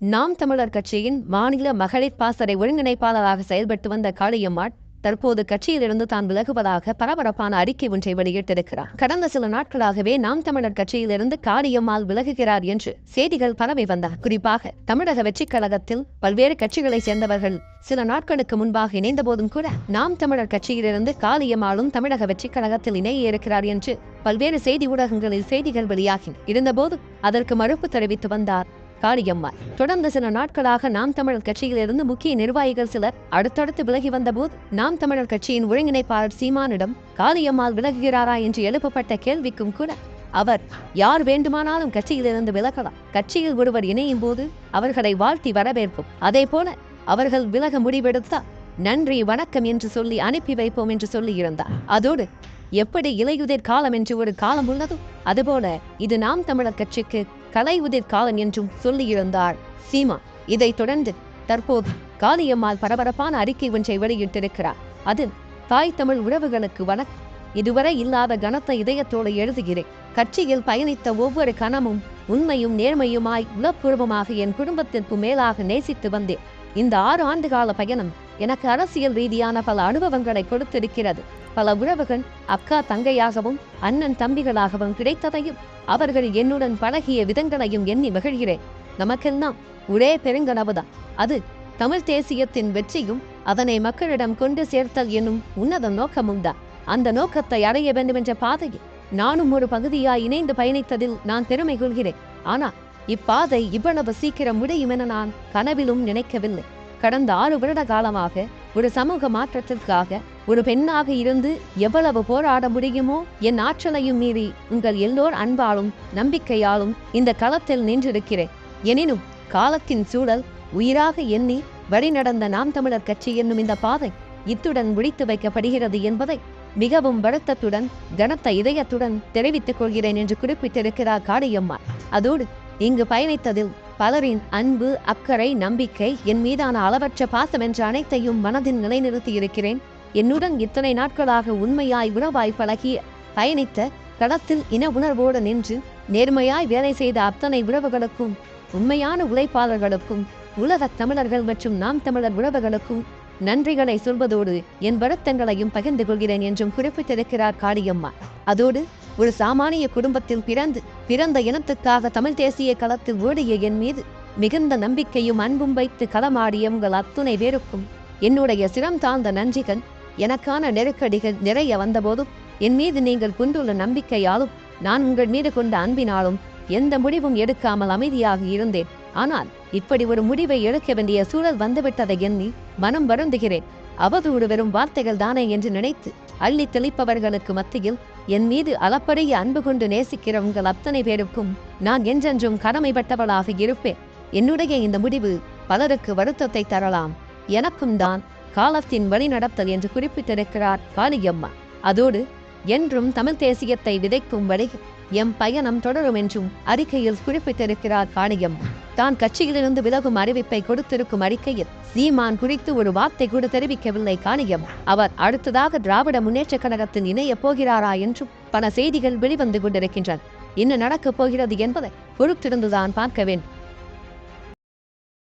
நாம் தமிழர் கட்சியின் மாநில மகளிர் பாசறை ஒருங்கிணைப்பாளராக செயல்பட்டு வந்த காளியம்மாள் தற்போது கட்சியிலிருந்து தான் விலகுவதாக பரபரப்பான அறிக்கை ஒன்றை வெளியிட்டிருக்கிறார். கடந்த சில நாட்களாகவே நாம் தமிழர் கட்சியிலிருந்து காளியம்மாள் விலகுகிறார் என்று செய்திகள் பரவி வந்தன. குறிப்பாக தமிழக வெற்றிக் கழகத்தில் பல்வேறு கட்சிகளைச் சேர்ந்தவர்கள் சில நாட்களுக்கு முன்பாக இணைந்த போதும் கூட நாம் தமிழர் கட்சியிலிருந்து காளியம்மாளும் தமிழக வெற்றிக் கழகத்தில் இணைய இருக்கிறார் என்று பல்வேறு செய்தி ஊடகங்களில் செய்திகள் வெளியாகின. இருந்தபோது அதற்கு மறுப்பு தெரிவித்து வந்தார் காளியம்மாள். தொடர்ந்து சில நாட்களாக நாம் தமிழர் கட்சியிலிருந்து முக்கிய நிர்வாகிகள் சிலர் அடுத்தடுத்து விலகி வந்தபோது நாம் தமிழர் கட்சியின் ஒருங்கிணைப்பாளர் சீமானிடம் காளியம்மாள் விலகுகிறாரா என்று எழுப்பப்பட்ட கேள்விக்கும் கூட அவர் யார் வேண்டுமானாலும் கட்சியிலிருந்து விலகலாம். கட்சியில் ஒருவர் இணையும் போது அவர்களை வாழ்த்தி வரவேற்போம். அதே போல அவர்கள் விலக முடிவெடுத்தால் நன்றி வணக்கம் என்று சொல்லி அனுப்பி வைப்போம் என்று சொல்லி இருந்தார் அதோடு எப்படி இலையுதிர் காலம் என்று ஒரு காலம் உள்ளதோ அதுபோல இது நாம் தமிழர் கட்சிக்கு கலை உதிர் காலம் என்றும் சொல்லியிருந்தார் சீமா இதைத் தொடர்ந்து தற்போது காளியம்மாள் பரபரப்பான அறிக்கை ஒன்றை வெளியிட்டிருக்கிறார். அதில் தாய் தமிழ் உறவுகளுக்கு வணக்கம் இதுவரை இல்லாத கனத்த இதயத்தோடு எழுதுகிறேன். கட்சியில் பயணித்த ஒவ்வொரு கணமும் உண்மையும் நேர்மையுமாய் உளப்பூர்வமாக என் குடும்பத்திற்கு மேலாக நேசித்து வந்தேன். இந்த ஆறு ஆண்டு கால பயணம் எனக்கு அரசியல் ரீதியான பல அனுபவங்களை கொடுத்திருக்கிறது. பல உறவுகள் அக்கா தங்கையாகவும் அண்ணன் தம்பிகளாகவும் கிடைத்ததையும் அவர்கள் என்னுடன் பழகிய விதங்களையும் எண்ணி மகிழ்கிறேன். நமக்கெல்லாம் ஒரே பெருங்கனவுதான் அது தமிழ் தேசியத்தின் வெற்றியும் அதனை மக்களிடம் கொண்டு சேர்த்தல் என்னும் உன்னத நோக்கமும் தான். அந்த நோக்கத்தை அடைய வேண்டுமென்ற பாதையில் நானும் ஒரு பகுதியாய் இணைந்து பயணித்ததில் நான் பெருமை கொள்கிறேன். ஆனால் இப்பாதை இவ்வளவு சீக்கிரம் முடியும் என நான் கனவிலும் நினைக்கவில்லை. கடந்த ஆறு வருட காலமாக ஒரு சமூக மாற்றத்திற்காக ஒரு பெண்ணாக இருந்து எவ்வளவு போராட முடியுமோ என் ஆற்றலையும் மீறி உங்கள் எல்லோர் அன்பாலும் நம்பிக்கையாலும் இந்த களத்தில் நின்றிருக்கிறேன். எனினும் காலத்தின் சூழல் உயிராக எண்ணி வழிநடந்த நாம் தமிழர் கட்சி என்னும் இந்த பாதை இத்துடன் முடித்து வைக்கப்படுகிறது என்பதை மிகவும் வருத்தத்துடன் கனத்த இதயத்துடன் தெரிவித்துக் கொள்கிறேன் என்று குறிப்பிட்டிருக்கிறார் காடியம்மாள் அதோடு இங்கு பயணித்ததில் பலரின் அன்பு அக்கறை நம்பிக்கை என் மீதான அளவற்ற பாசம் என்ற அனைத்தையும் மனதில் நிலைநிறுத்தியிருக்கிறேன். என்னுடன் இத்தனை நாட்களாக உண்மையாய் உறவாய் பழகி பயணித்த களத்தில் இன உணர்வோடு நின்று நேர்மையாய் வேலை செய்த அத்தனை உறவுகளுக்கும் உண்மையான உழைப்பாளர்களுக்கும் உலகத் தமிழர்கள் மற்றும் நாம் தமிழர் உறவுகளுக்கும் நன்றிகளை சொல்வதோடு என் வருத்தங்களையும் பகிர்ந்து கொள்கிறேன் என்றும் குறிப்பிட்டிருக்கிறார் காளியம்மா. அதோடு ஒரு சாமானிய குடும்பத்தில் பிறந்து பிறந்த இனத்துக்காக தமிழ் தேசிய களத்தில் ஓடிய என் மீது மிகுந்த நம்பிக்கையும் அன்பும் வைத்து களமாடிய உங்கள் அத்துணை பேருக்கும் என்னுடைய சிரம் தாழ்ந்த நன்றிகள். எனக்கான நெருக்கடிகள் நிறைய வந்தபோதும் என் மீது நீங்கள் கொண்டுள்ள நம்பிக்கையாலும் நான் உங்கள் மீது கொண்ட அன்பினாலும் எந்த முடிவும் எடுக்காமல் அமைதியாக இருந்தேன். ஆனால் இப்படி ஒரு முடிவை எடுக்க வேண்டிய சூழல் வந்துவிட்டதை எண்ணி மனம் வருந்துகிறேன். அவதூறு வெறும் வார்த்தைகள் தானே என்று நினைத்து அள்ளி தெளிப்பவர்களுக்கு மத்தியில் என் மீது அளப்பரிய அன்பு கொண்டு நேசிக்கிற உங்கள் அத்தனை பேருக்கும் நான் என்றென்றும் கடமைப்பட்டவளாக இருப்பேன். என்னுடைய இந்த முடிவு பலருக்கு வருத்தத்தை தரலாம். எனக்கும் தான் காலத்தின் வழிநடத்தல் என்று குறிப்பிட்டிருக்கிறார் காளியம்மா. அதோடு என்றும் தமிழ் தேசியத்தை விதைக்கும் வரை எம் பயணம் தொடரும் என்றும் அறிக்கையில் குறிப்பிட்டிருக்கிறார் காணியம். தான் கட்சியிலிருந்து விலகும் அறிவிப்பை கொடுத்திருக்கும் அறிக்கையில் சீமான் குறித்து ஒரு வார்த்தை கூட தெரிவிக்கவில்லை காணியம். அவர் அடுத்ததாக திராவிட முன்னேற்ற கழகத்தில் இணையப் போகிறாரா என்றும் பல செய்திகள் வெளிவந்து கொண்டிருக்கின்றன. என்ன நடக்கப் போகிறது என்பதை பொறுத்திருந்துதான் பார்க்க வேண்டும்.